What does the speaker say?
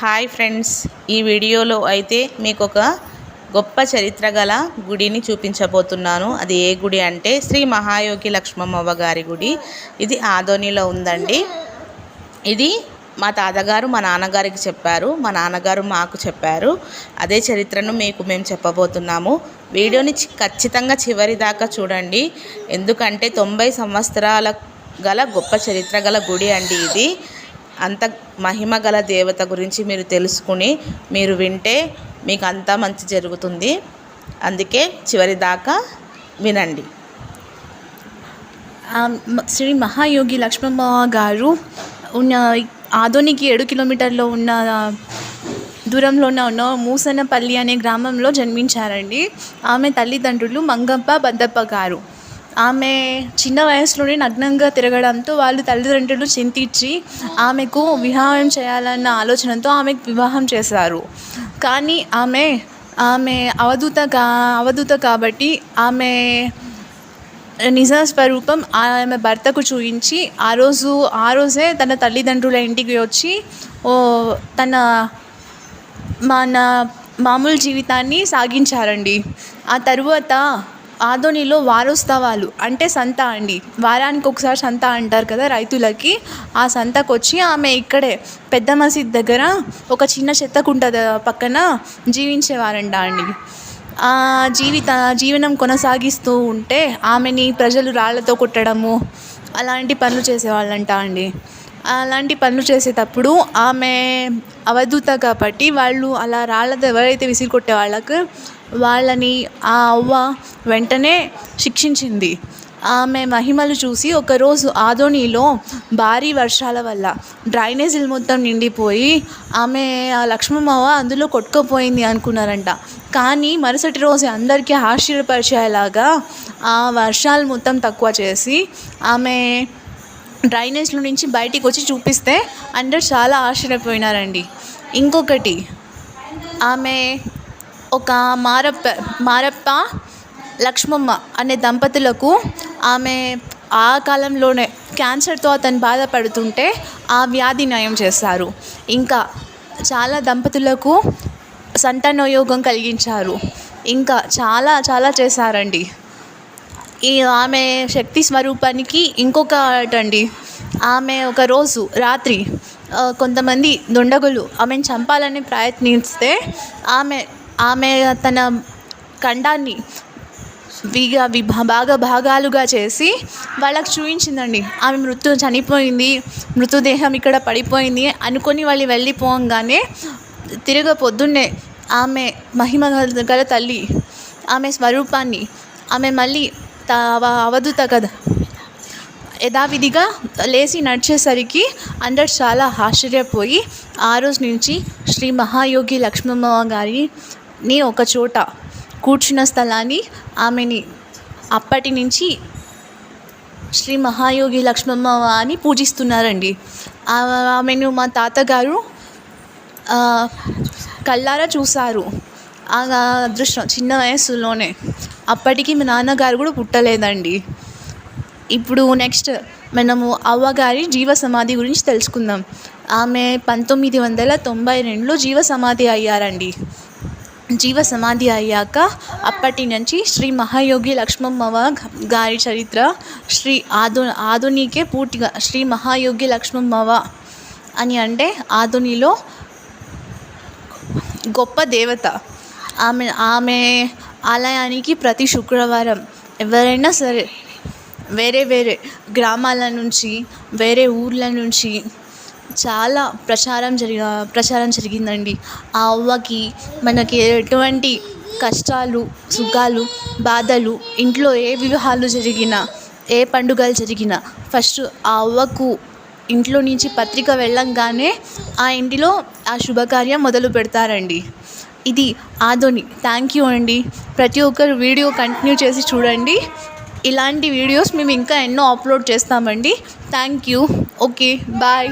Hi friends. ఈ వీడియోలో అయితే మీకు ఒక గొప్ప చరిత్ర గల గుడిని చూపించబోతున్నాను. అది ఏ గుడి అంటే శ్రీ మహాయోగి లక్ష్మమ్మవ్వ గారి గుడి. ఇది ఆదోనిలో ఉందండి. ఇది మా తాతగారు మా నాన్నగారికి చెప్పారు. మా నాన్నగారు మాకు చెప్పారు. అదే చరిత్రను మీకు మేము చెప్పబోతున్నాము. వీడియోని ఖచ్చితంగా చివరి దాకా చూడండి. ఎందుకంటే తొంభై సంవత్సరాల గల గొప్ప చరిత్ర గల గుడి అండి ఇది. అంత మహిమ గల దేవత గురించి మీరు తెలుసుకుని మీరు వింటే మీకు అంతా మంచి జరుగుతుంది. అందుకే చివరి దాకా వినండి. శ్రీ మహాయోగి లక్ష్మమ్మ గారు ఉన్న ఆదోనికి ఏడు కిలోమీటర్లో ఉన్న దూరంలోనే ఉన్న మూసనపల్లి అనే గ్రామంలో జన్మించారండి. ఆమె తల్లిదండ్రులు మంగప్ప బద్దప్ప గారు. ఆమె చిన్న వయసులోనే నగ్నంగా తిరగడంతో వాళ్ళు తల్లిదండ్రులు చింతించి ఆమెకు వివాహం చేయాలన్న ఆలోచనతో ఆమెకు వివాహం చేశారు. కానీ ఆమె ఆమె అవధూత కా అవధూత కాబట్టి ఆమె నిజ స్వరూపం ఆమె భర్తకు చూపించి ఆ రోజు ఆ రోజే తన తల్లిదండ్రుల ఇంటికి వచ్చి ఓ తన మన మామూలు జీవితాన్ని సాగించారండి. ఆ తరువాత ఆదోనిలో వారోత్సవాలు అంటే సంత అండి. వారానికి ఒకసారి సంత అంటారు కదా రైతులకి. ఆ సంతకు వచ్చి ఆమె ఇక్కడే పెద్ద మసీద్ దగ్గర ఒక చిన్న చెత్త కుంట పక్కన జీవించేవారంట అండి. ఆ జీవిత జీవనం కొనసాగిస్తూ ఉంటే ఆమెని ప్రజలు రాళ్ళతో కొట్టడము అలాంటి పనులు చేసేవాళ్ళంట అండి. అలాంటి పనులు చేసేటప్పుడు ఆమె అవధూత కాబట్టి వాళ్ళు అలా రాళ్ళతో ఎవరైతే విసిరి కొట్టే వాళ్ళకు వాళ్ళని ఆ అవ్వ వెంటనే శిక్షించింది. ఆమె మహిమలు చూసి ఒకరోజు ఆదోనిలో భారీ వర్షాల వల్ల డ్రైనేజీలు మొత్తం నిండిపోయి ఆమె ఆ లక్ష్మమ్మవ్వ అందులో కొట్టుకుపోయింది అనుకున్నారంట. కానీ మరుసటి రోజు అందరికీ ఆశ్చర్యపరిచేలాగా ఆ వర్షాలు మొత్తం తక్కువ చేసి ఆమె డ్రైనేజ్లో నుంచి బయటికి వచ్చి చూపిస్తే అందరు చాలా ఆశ్చర్యపోయినారండి. ఇంకొకటి ఆమె ఒక మారప్ప మారప్ప లక్ష్మమ్మ అనే దంపతులకు ఆమె ఆ కాలంలోనే క్యాన్సర్తో అతను బాధపడుతుంటే ఆ వ్యాధి నయం చేశారు. ఇంకా చాలా దంపతులకు సంతానోయోగం కలిగించారు. ఇంకా చాలా చాలా చేశారండి. ఈ ఆమె శక్తి స్వరూపానికి ఇంకొకటండి ఆమె ఒక రోజు రాత్రి కొంతమంది దుండగులు ఆమెను చంపాలని ప్రయత్నిస్తే ఆమె ఆమె తన ఖండాన్ని విగా విభా బాగా భాగాలుగా చేసి వాళ్ళకి చూపించిందండి ఆమె మృత్యు చనిపోయింది మృతదేహం ఇక్కడ పడిపోయింది అనుకొని వాళ్ళు వెళ్ళిపోగానే తిరగ పొద్దున్నే ఆమె మహిమ గల- తల్లి ఆమె స్వరూపాన్ని ఆమె మళ్ళీ అవధూత కదా యథావిధిగా లేచి నడిచేసరికి అందరు చాలా ఆశ్చర్యపోయి ఆ రోజు నుంచి శ్రీ మహాయోగి లక్ష్మమ్మ గారిని ఒక చోట కూర్చున్న స్థలాన్ని ఆమెని అప్పటి నుంచి శ్రీ మహాయోగి లక్ష్మమ్మ అని పూజిస్తున్నారండి. ఆమెను మా తాతగారు కళ్ళారా చూశారు. ఆ అదృష్టం చిన్న వయసులోనే. అప్పటికి మా నాన్నగారు కూడా పుట్టలేదండి. ఇప్పుడు నెక్స్ట్ మనము అవ్వగారి జీవ సమాధి గురించి తెలుసుకుందాం. ఆమె పంతొమ్మిది వందల తొంభై రెండులో జీవ సమాధి అయ్యారండి. జీవ సమాధి అయ్యాక అప్పటి నుంచి శ్రీ మహాయోగి లక్ష్మమ్మవ గారి చరిత్ర శ్రీ ఆధు ఆధునికే పూర్తిగా శ్రీ మహాయోగి లక్ష్మమ్మవ అని అంటే ఆధునిలో గొప్ప దేవత. ఆమె ఆమె ఆలయానికి ప్రతి శుక్రవారం ఎవరైనా సరే వేరే వేరే గ్రామాల నుంచి వేరే ఊర్ల నుంచి చాలా ప్రచారం జరిగ ప్రచారం జరిగిందండి. ఆ అవ్వకి మనకి ఎటువంటి కష్టాలు సుఖాలు బాధలు ఇంట్లో ఏ వివాహాలు జరిగినా ఏ పండుగలు జరిగినా ఫస్ట్ ఆ అవ్వకు ఇంట్లో నుంచి పత్రిక వెళ్ళంగానే ఆ ఇంటిలో ఆ శుభకార్యం మొదలు పెడతారండి. ఇది ఆధోని థ్యాంక్ యూ అండి. ప్రతి ఒక్కరు వీడియో కంటిన్యూ చేసి చూడండి. ఇలాంటి వీడియోస్ మేము ఇంకా ఎన్నో అప్లోడ్ చేస్తామండి. Thank you okay bye